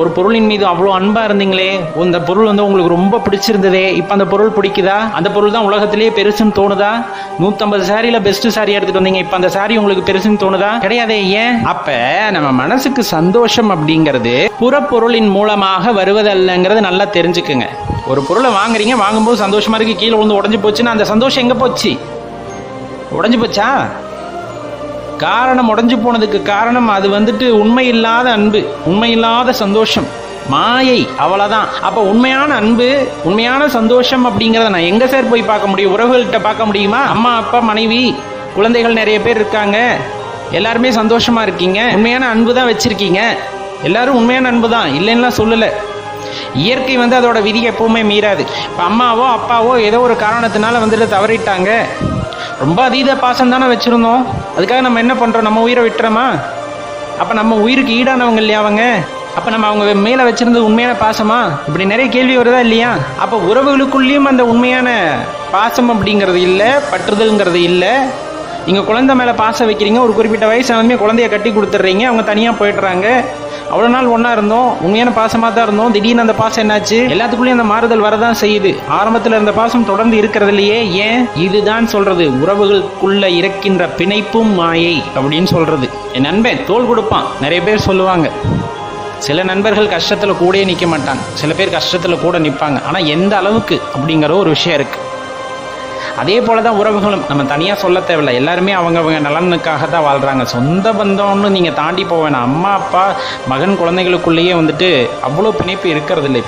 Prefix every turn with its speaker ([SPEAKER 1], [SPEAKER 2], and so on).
[SPEAKER 1] ஒரு பொருளின் மீது அவ்வளோ அன்பாக இருந்தீங்களே இந்த பொருள் வந்து உங்களுக்கு ரொம்ப பிடிச்சிருந்ததே இப்போ அந்த பொருள் பிடிக்குதா? அந்த பொருள் தான் உலகத்திலேயே பெருசுன்னு தோணுதா? நூற்றம்பது சாரியில் பெஸ்ட்டு சாரி எடுத்துகிட்டு வந்தீங்க இப்போ அந்த சாரி உங்களுக்கு பெருசுன்னு தோணுதா? கிடையாதே ஏன்? அப்போ நம்ம மனசுக்கு சந்தோஷம் அப்படிங்கிறது புறப்பொருளின் மூலமாக வருவதல்லங்கிறது நல்லா தெரிஞ்சுக்குங்க. ஒரு பொருளை வாங்குறீங்க வாங்கும்போது சந்தோஷமாக இருக்கு கீழே விழுந்து உடஞ்சு போச்சுன்னா அந்த சந்தோஷம் எங்கே போச்சு? உடஞ்சு போச்சா? காரணம் உடஞ்சு போனதுக்கு காரணம் அது வந்துட்டு உண்மையில்லாத அன்பு உண்மையில்லாத சந்தோஷம். மாயை அவ்வளவுதான். அப்ப உண்மையான அன்பு உண்மையான சந்தோஷம் அப்படிங்கறத நான் எங்க சார் போய் பார்க்க முடியும்? உறவுகள்கிட்ட பார்க்க முடியுமா? அம்மா அப்பா மனைவி குழந்தைகள் நிறைய பேர் இருக்காங்க. எல்லாருமே சந்தோஷமா இருக்கீங்க. உண்மையான அன்பு தான் வச்சிருக்கீங்க. எல்லாரும் உண்மையான அன்பு தான். இல்லைன்னா சொல்லலை. இயற்கை வந்து அதோட விதியை எப்பவுமே மீறாது. இப்போ அம்மாவோ அப்பாவோ ஏதோ ஒரு காரணத்தினால வந்துட்டு தவறிட்டாங்க. ரொம்ப அதீத பாசம் தானே வச்சுருந்தோம். அதுக்காக நம்ம என்ன பண்ணுறோம் நம்ம உயிரை விட்டுறோமா? அப்போ நம்ம உயிருக்கு ஈடானவங்க இல்லையா அவங்க? அப்போ நம்ம அவங்க மேலே வச்சிருந்தது உண்மையான பாசமா? இப்படி நிறைய கேள்வி வருதா இல்லையா? அப்போ உறவுகளுக்குள்ளேயும் அந்த உண்மையான பாசம் அப்படிங்கிறது இல்லை பற்றுதல்ங்கிறது இல்லை. நீங்கள் குழந்தை மேலே பாசம் வைக்கிறீங்க ஒரு குறிப்பிட்ட வயசு ஆனதுமே குழந்தைய கட்டி கொடுத்துட்றீங்க அவங்க தனியாக போயிடுறாங்க அவ்வளோ நாள் ஒன்றா இருந்தோம் உண்மையான பாசமாக தான் இருந்தோம். திடீர்னு அந்த பாசம் என்னாச்சு? எல்லாத்துக்குள்ளேயும் அந்த மாறுதல் வரதான் செய்யுது. ஆரம்பத்தில் இருந்த பாசம் தொடர்ந்து இருக்கிறது இல்லையே? ஏன்? இதுதான் சொல்றது. உறவுகளுக்குள்ள இருக்கின்ற பிணைப்பும் மாயை அப்படின்னு சொல்றது. என் நண்பன் தோல் கொடுப்பான். நிறைய பேர் சொல்லுவாங்க. சில நண்பர்கள் கஷ்டத்தில் கூடயே நிற்க மாட்டாங்க. சில பேர் கஷ்டத்தில் கூட நிற்பாங்க ஆனால் எந்த அளவுக்கு அப்படிங்கிற ஒரு விஷயம் இருக்குது அதே போல தான் உறவுகளும். நம்ம தனியாக சொல்ல தேவையில்ல. எல்லாருமே அவங்கவங்க நலனுக்காக தான் வாழ்கிறாங்க சொந்த பந்தம்னு நீங்கள் தாண்டி போக வேணாம். அம்மா அப்பா மகன் குழந்தைகளுக்குள்ளேயே வந்துட்டு அவ்வளோ பிணைப்பு இருக்கிறது இல்லை